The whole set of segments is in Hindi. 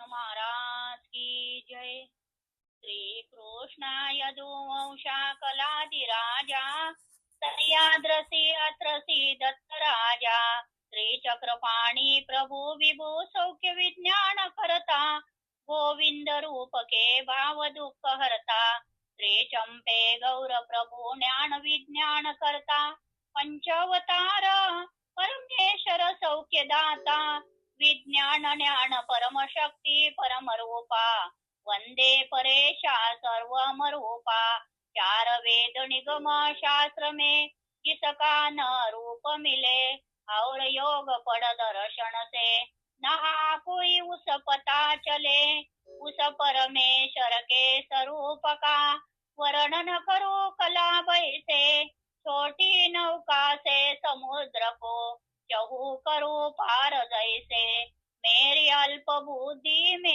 कृष्ण महाराज की जय। श्री कृष्ण यदुवंशा कलादिराजा तयाद्रसी अत्रसी दत्त राजा श्री चक्रपाणी प्रभु विभू सौख्य विज्ञान करता, गोविंद रूप के भाव दुख हरता श्री चंपे गौर प्रभु ज्ञान विज्ञान करता, पंचवतार, परमेश्वर सौख्य दाता विज्ञान परेशा सर्व रूपा चार वेद निगम शास्त्र में जिसका न रूप मिले और योग पड़ दर्शन से नहा कोई उस पता चले उस परमेश्वर के स्वरूप का वर्णन करो कला बैसे छोटी नौका से समुद्र को चहु करो पार जैसे। मेरी अल्प बुद्धि में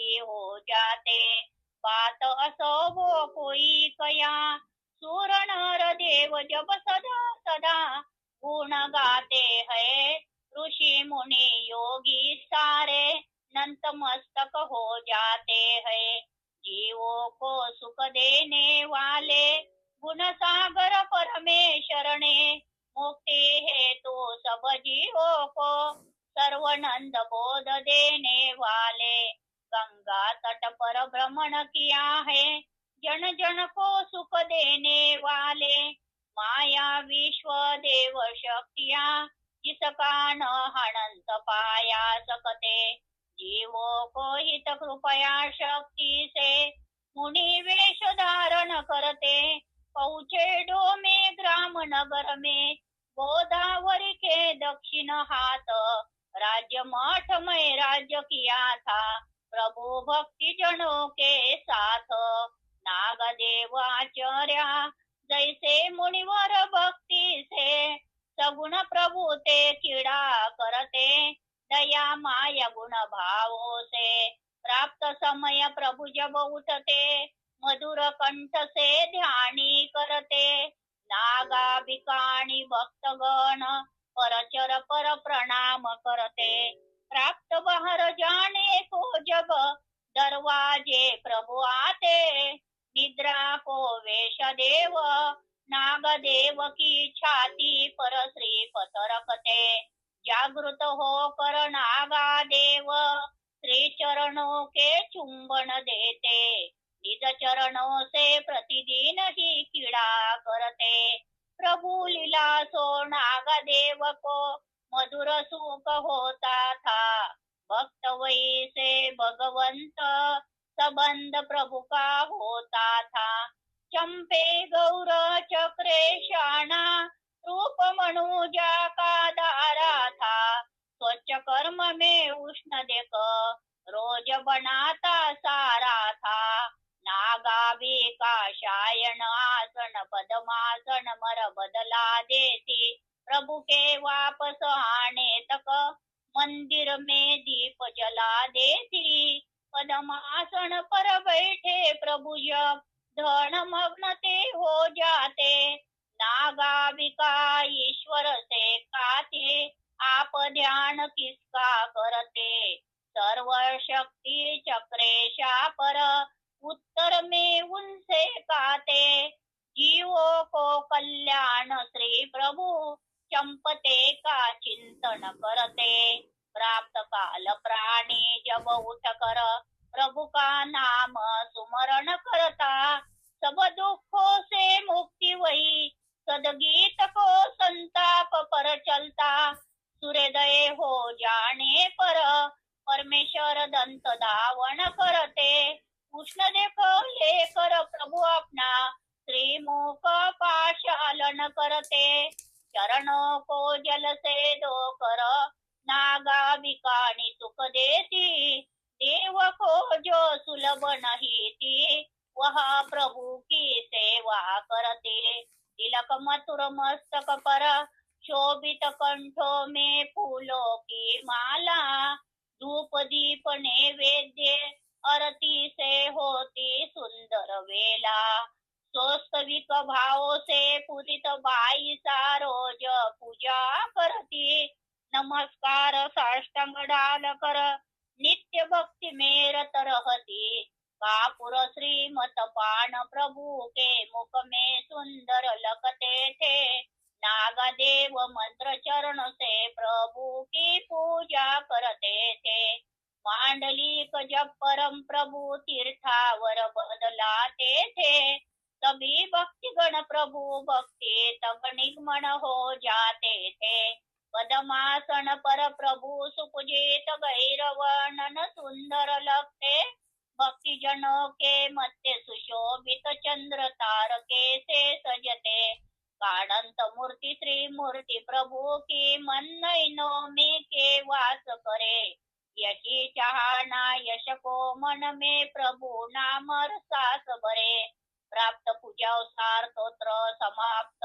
की हो जाते। बात असो कोई कया। सूर नर देव जब सदा सदा। गुण गाते हैं ऋषि मुनि योगी सारे। नंत मस्तक हो जाते हैं। जीवों को सुख देने वाले। गुण सागर परमेश्वर ने। मुक्ति है तो सब जीवों को। सर्वनंद बोध देने वाले। गंगा तट पर भ्रमण किया है। जन जन को सुख देने वाले माया विश्व देव शक्तिया जिसका न हनंत पाया सकते। जीवों को हित कृपया शक्ति से मुनि वेश धारण करते। पहुँचे डो में ग्राम नगर में, गोदावरी के दक्षिण हाथ। राज्य मठ में राज्य किया था। प्रभु भक्ति जनों के साथ नागदेव आचार्य जैसे मुनिवर भक्ति से सगुण प्रभु ते कीड़ा करते, दया माया गुण भावों से प्राप्त समय प्रभु जब उठते, मधुर कंठ से ध्यानी करते नागा बिकाणी भक्तगण परचर पर प्रणाम करते, प्राप्त बाहर जाने को जब दरवाजे प्रभु आते, निद्रा को वेश देव नाग देव की छाती पर श्री पत रखते। जागृत होकर नागा देव श्री चरणों के चुंबन देते। निज चरणों से प्रतिदिन ही कीड़ा करते। प्रभु लीला सो नाग देव को मधुर सुख होता चंपे गौर चक्रे शाना रूप मनुजा का दारा था स्वच्छ कर्म में उष्ण देख रोज बनाता सारा था नागावी का शायन आसन, पदमासन, मर बदला देती, प्रभु के वापस आने तक मंदिर में दीप जला देती। पदमासन पर बैठे प्रभु जब धन मग्न ते हो जाते. नागाविका ईश्वर से काते. आप ध्यान किसका करते? सर्व शक्ती चक्रेशा पर उत्तर में उनसे काते. जीवो को कल्याण श्री प्रभु. चंपते का चिंतन करते. प्राप्त काल प्राणी जब उठ कर. प्रभु दंत धावन करते। उष्ण देखो लेकर प्रभु अपना श्रीमुख पाशालन करते। चरणों को जल से धोकर नागा बिकानी सुख देती। देव को जो सुलभ नहीं थी वह प्रभु की सेवा करते। तिलक मथुर मस्तक पर, शोभित कंठों में फूलों की माला। नैवेद्य आरती से होती सुंदर वेला। स्वास्तविक भाव से पूजित बाईसा रोज पूजा करती। नमस्कार साष्टांग डाल कर नित्य भक्ति मेरत रहती कापुर श्रीमत पान प्रभु के मुख में सुंदर लगते थे। नागदेव मंत्र चरण से प्रभु की पूजा करते थे। मांडलिक जब परम प्रभु तीर्थावर बदलाते थे सभी भक्ति गण प्रभु भक्ति तब निगमन हो जाते थे। पदमासन पर प्रभु गैरव नन सुंदर लगते। भक्ति जनों के मध्य सुशोभित चंद्र तारके से प्रभु की मन नैनों में के वास करे। यशी चहाना यश को मन मे प्रभु नाम सास बरे। प्राप्त पूजा सार स्तोत्र समाप्त।